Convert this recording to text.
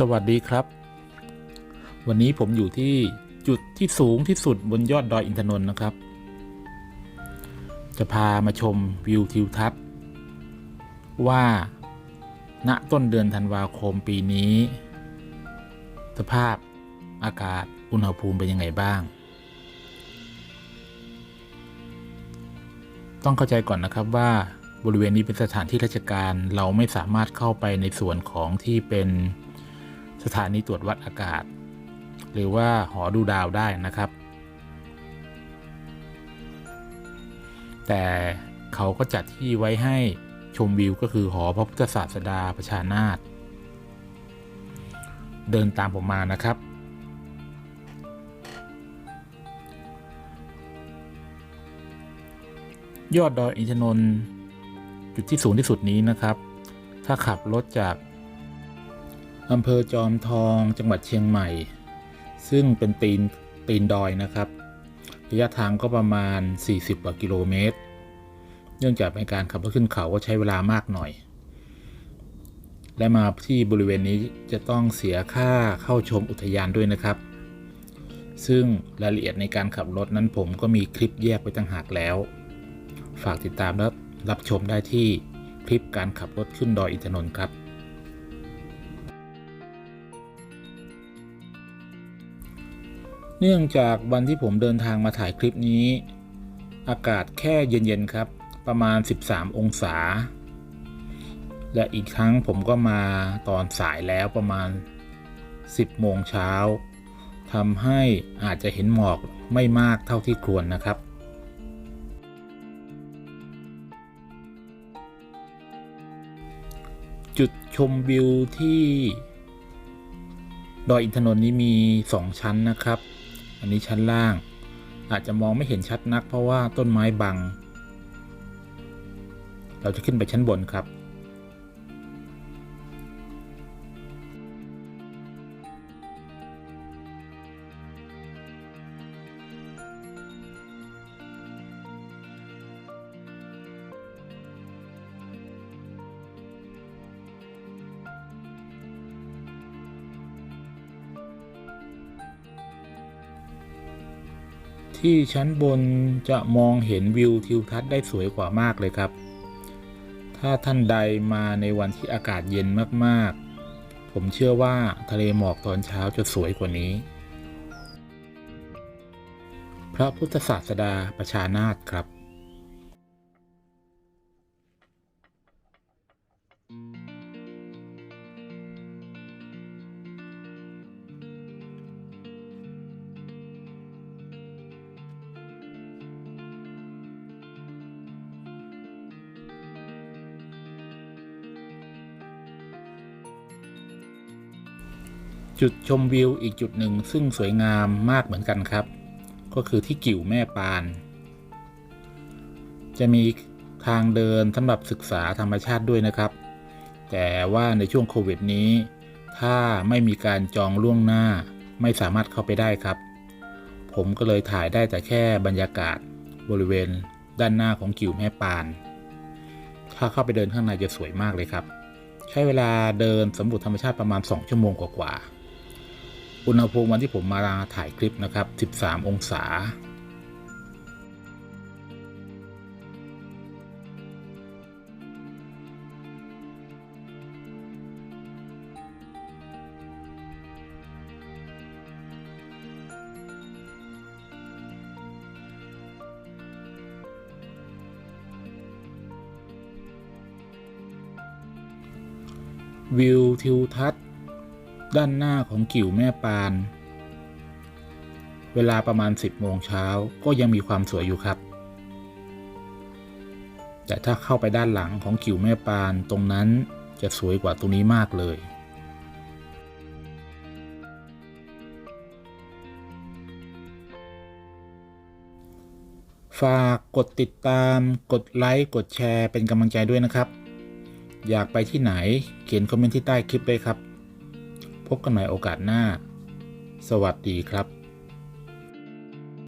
สวัสดีครับ วันนี้ผมอยู่ที่จุดที่สูงที่สุดบนยอดดอยอินทนนท์นะครับ จะพามาชมวิวทิวทัศน์ ว่าณต้นเดือนธันวาคมปีนี้ สภาพอากาศอุณหภูมิเป็นยังไงบ้าง ต้องเข้าใจก่อนนะครับว่าบริเวณนี้เป็นสถานที่ราชการเราไม่สามารถเข้าไปในส่วนของที่เป็น สถานีตรวจวัดอากาศ หรือว่าหอดูดาวได้นะครับ แต่เขาก็จัดที่ไว้ให้ชมวิวก็คือหอพระพุทธศาสดาประชานาถเดินตามผมมานะครับ ยอดดอยอินทนนท์จุดที่สูงที่สุดนี้นะครับ ถ้าขับรถจาก อำเภอจอมทองจังหวัดเชียงใหม่ ซึ่งเป็นตีนตีนดอยนะครับ ระยะทางก็ประมาณ 40 กว่ากิโลเมตร เนื่องจากเป็นการขับรถขึ้นเขาก็ใช้เวลามากหน่อย และมาที่บริเวณนี้จะต้องเสียค่าเข้าชมอุทยานด้วยนะครับ ซึ่งรายละเอียดในการขับรถนั้นผมก็มีคลิปแยกไว้ต่างหากแล้ว ฝากติดตามและรับชมได้ที่คลิปการขับรถขึ้นดอยอินทนนท์ครับ เนื่องจากวันที่ผมเดินทางมาถ่ายคลิปนี้ อากาศแค่เย็นๆครับ ประมาณ 13 องศา และอีกครั้งผมก็มาตอนสายแล้วประมาณ 10 โมงเช้าทำให้อาจจะเห็นหมอกไม่มากเท่าที่ควรนะครับจุดชมวิวที่ ดอยอินทนนท์นี้มี 2 ชั้นนะครับ อันนี้ชั้นล่าง อาจจะมองไม่เห็นชัดนักเพราะว่าต้นไม้บัง เราจะขึ้นไปชั้นบนครับ ที่ชั้นบนจะมองเห็นวิวทิวทัศน์ได้สวยกว่ามากเลยครับ ถ้าท่านใดมาในวันที่อากาศเย็นมากๆ ผมเชื่อว่าทะเลหมอกตอนเช้าจะสวยกว่านี้ พระพุทธศาสดาประชานาถครับ จุดชมวิวอีกจุดหนึ่งซึ่งสวยงามมากเหมือนกันครับ ก็คือที่กิ่วแม่ปาน จะมีทางเดินสำหรับศึกษาธรรมชาติด้วยนะครับ แต่ว่าในช่วงโควิดนี้ ถ้าไม่มีการจองล่วงหน้าไม่สามารถเข้าไปได้ครับ ผมก็เลยถ่ายได้แต่แค่บรรยากาศบริเวณด้านหน้าของกิ่วแม่ปาน ถ้าเข้าไปเดินข้างในจะสวยมากเลยครับ ใช้เวลาเดินสำรวจธรรมชาติประมาณ 2 ชั่วโมงกว่าๆ อุณหภูมิวันที่ผมมาถ่ายคลิปนะครับ 13 องศา วิวทิวทัศน์ ด้านหน้าของกิ่วแม่ปาน เวลาประมาณ 10โมงเช้าก็ยังมีความสวยอยู่ครับ แต่ถ้าเข้าไปด้านหลังของกิ่วแม่ปานตรงนั้นจะสวยกว่าตรงนี้มากเลยฝากกดติดตาม กดไลค์ กดแชร์เป็นกำลังใจด้วยนะครับ อยากไปที่ไหนเขียนคอมเมนต์ที่ใต้คลิปเลยครับ พบกันใหม่โอกาสหน้า สวัสดีครับ